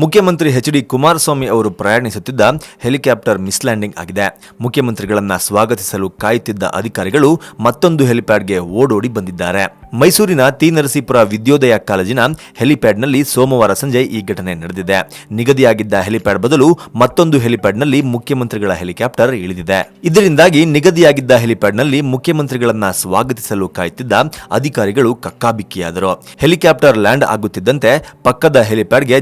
ಮುಖ್ಯಮಂತ್ರಿ H D Kumaraswamy ಅವರು ಪ್ರಯಾಣಿಸುತ್ತಿದ್ದ ಹೆಲಿಕಾಪ್ಟರ್ ಮಿಸ್ಲ್ಯಾಂಡಿಂಗ್ ಆಗಿದೆ. ಮುಖ್ಯಮಂತ್ರಿಗಳನ್ನ ಸ್ವಾಗತಿಸಲು ಕಾಯುತ್ತಿದ್ದ ಅಧಿಕಾರಿಗಳು ಮತ್ತೊಂದು ಹೆಲಿಪ್ಯಾಡ್ಗೆ ಓಡೋಡಿ ಬಂದಿದ್ದಾರೆ. ಮೈಸೂರಿನ ತೀನರಸೀಪುರ ವಿದ್ಯೋದಯ ಕಾಲೇಜಿನ ಹೆಲಿಪ್ಯಾಡ್ನಲ್ಲಿ ಸೋಮವಾರ ಸಂಜೆ ಈ ಘಟನೆ ನಡೆದಿದೆ. ನಿಗದಿಯಾಗಿದ್ದ ಹೆಲಿಪ್ಯಾಡ್ ಬದಲು ಮತ್ತೊಂದು ಹೆಲಿಪ್ಯಾಡ್ನಲ್ಲಿ ಮುಖ್ಯಮಂತ್ರಿಗಳ ಹೆಲಿಕಾಪ್ಟರ್ ಇಳಿದಿದೆ. ಇದರಿಂದಾಗಿ ನಿಗದಿಯಾಗಿದ್ದ ಹೆಲಿಪ್ಯಾಡ್ನಲ್ಲಿ ಮುಖ್ಯಮಂತ್ರಿಗಳನ್ನ ಸ್ವಾಗತಿಸಲು ಕಾಯುತ್ತಿದ್ದ ಅಧಿಕಾರಿಗಳು ಕಕ್ಕಾಬಿಕ್ಕಿಯಾದರು. ಹೆಲಿಕಾಪ್ಟರ್ ಲ್ಯಾಂಡ್ ಆಗುತ್ತಿದ್ದಂತೆ ಪಕ್ಕದ ಹೆಲಿಪ್ಯಾಡ್ಗೆ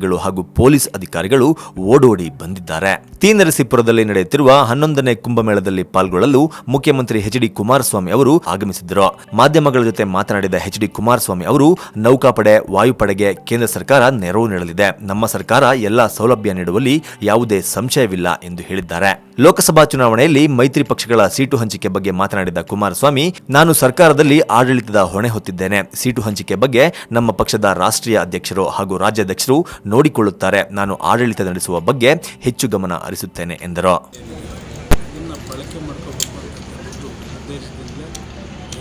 ಜಿಲ್ಲಾಧಿಕಾರಿಗಳು ಹಾಗೂ ಪೊಲೀಸ್ ಅಧಿಕಾರಿಗಳು ಓಡೋಡಿ ಬಂದಿದ್ದಾರೆ. ತಿ ನರಸೀಪುರದಲ್ಲಿ ನಡೆಯುತ್ತಿರುವ ಹನ್ನೊಂದನೇ ಕುಂಭಮೇಳದಲ್ಲಿ ಪಾಲ್ಗೊಳ್ಳಲು ಮುಖ್ಯಮಂತ್ರಿ ಎಚ್ ಡಿ ಕುಮಾರಸ್ವಾಮಿ ಅವರು ಆಗಮಿಸಿದ್ದರು. ಮಾಧ್ಯಮಗಳ ಜೊತೆ ಮಾತನಾಡಿದ ಎಚ್ ಡಿ ಕುಮಾರಸ್ವಾಮಿ ಅವರು, ನೌಕಾಪಡೆ, ವಾಯುಪಡೆಗೆ ಕೇಂದ್ರ ಸರ್ಕಾರ ನೆರವು ನೀಡಲಿದೆ. ನಮ್ಮ ಸರ್ಕಾರ ಎಲ್ಲಾ ಸೌಲಭ್ಯ ನೀಡುವಲ್ಲಿ ಯಾವುದೇ ಸಂಶಯವಿಲ್ಲ ಎಂದು ಹೇಳಿದ್ದಾರೆ. ಲೋಕಸಭಾ ಚುನಾವಣೆಯಲ್ಲಿ ಮೈತ್ರಿ ಪಕ್ಷಗಳ ಸೀಟು ಹಂಚಿಕೆ ಬಗ್ಗೆ ಮಾತನಾಡಿದ ಕುಮಾರಸ್ವಾಮಿ, ನಾನು ಸರ್ಕಾರದಲ್ಲಿ ಆಡಳಿತದ ಹೊಣೆ ಹೊತ್ತಿದ್ದೇನೆ. ಸೀಟು ಹಂಚಿಕೆ ಬಗ್ಗೆ ನಮ್ಮ ಪಕ್ಷದ ರಾಷ್ಟ್ರೀಯ ಅಧ್ಯಕ್ಷರು ಹಾಗೂ ರಾಜ್ಯಾಧ್ಯಕ್ಷರು ನೋಡಿಕೊಳ್ಳುತ್ತಾರೆ. ನಾನು ಆಡಳಿತ ನಡೆಸುವ ಬಗ್ಗೆ ಹೆಚ್ಚು ಗಮನ ಹರಿಸುತ್ತೇನೆ, ಎಂದರು.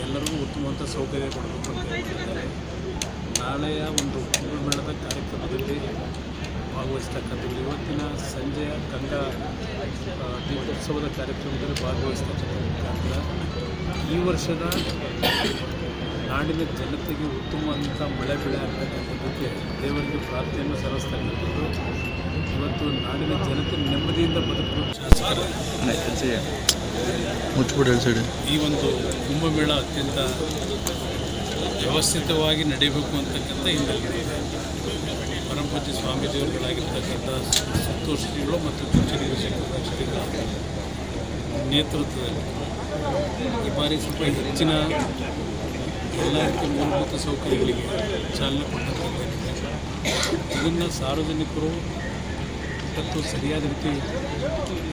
ಎಲ್ಲರಿಗೂ ಉತ್ತಮವಾದ ಸೌಕರ್ಯ ಕೊಡಬೇಕು ಅಂತ ಹೇಳ್ತಿದ್ದಾರೆ. ನಾಳೆಯ ಒಂದು ಕುಂಭಮೇಳದ ಕಾರ್ಯಕ್ರಮದಲ್ಲಿ ಭಾಗವಹಿಸ್ತಕ್ಕಂಥದ್ದು ಇವತ್ತಿನ ಸಂಜೆಯ ಗಂಗಾ ದೀಪೋತ್ಸವದ ಕಾರ್ಯಕ್ರಮದಲ್ಲಿ ಭಾಗವಹಿಸ್ತಕ್ಕಂಥ ಈ ವರ್ಷದ ನಾಡಿನ ಜನತೆಗೆ ಉತ್ತಮವಾದಂಥ ಮಳೆ ಬೆಳೆ ಆಗ್ತಕ್ಕಂಥದ್ದಕ್ಕೆ ದೇವರಿಗೆ ಪ್ರಾರ್ಥನೆಯನ್ನು ಸಲ್ಲಿಸ್ತಕ್ಕಂಥದ್ದು ಇವತ್ತು ನಾಡಿನ ಜನತೆ ನೆಮ್ಮದಿಯಿಂದ ಬದುಕು ಈ ಒಂದು ಕುಂಭಮೇಳ ಅತ್ಯಂತ ವ್ಯವಸ್ಥಿತವಾಗಿ ನಡೀಬೇಕು ಅಂತಕ್ಕಂಥ ಹಿನ್ನೆಲೆ ಪರಂಪತಿ ಸ್ವಾಮೀಜಿಯವರುಗಳಾಗಿರ್ತಕ್ಕಂಥ ಸಂತೋಷ್ ಶ್ರೀಗಳು ಮತ್ತು ಚುಚ್ಚುಡಿ ಶ್ರೀಗಳ ನೇತೃತ್ವದಲ್ಲಿ ಈ ಬಾರಿ ಸ್ವಲ್ಪ ಹೆಚ್ಚಿನ ಎಲ್ಲ ಮೂಲಭೂತ ಸೌಕರ್ಯಗಳಿಗೆ ಚಾಲನೆ ಕೊಟ್ಟಂಥದ್ದಾಗಿದೆ ಇದನ್ನು ಸಾರ್ವಜನಿಕರು ಮತ್ತು ಸರಿಯಾದ ರೀತಿ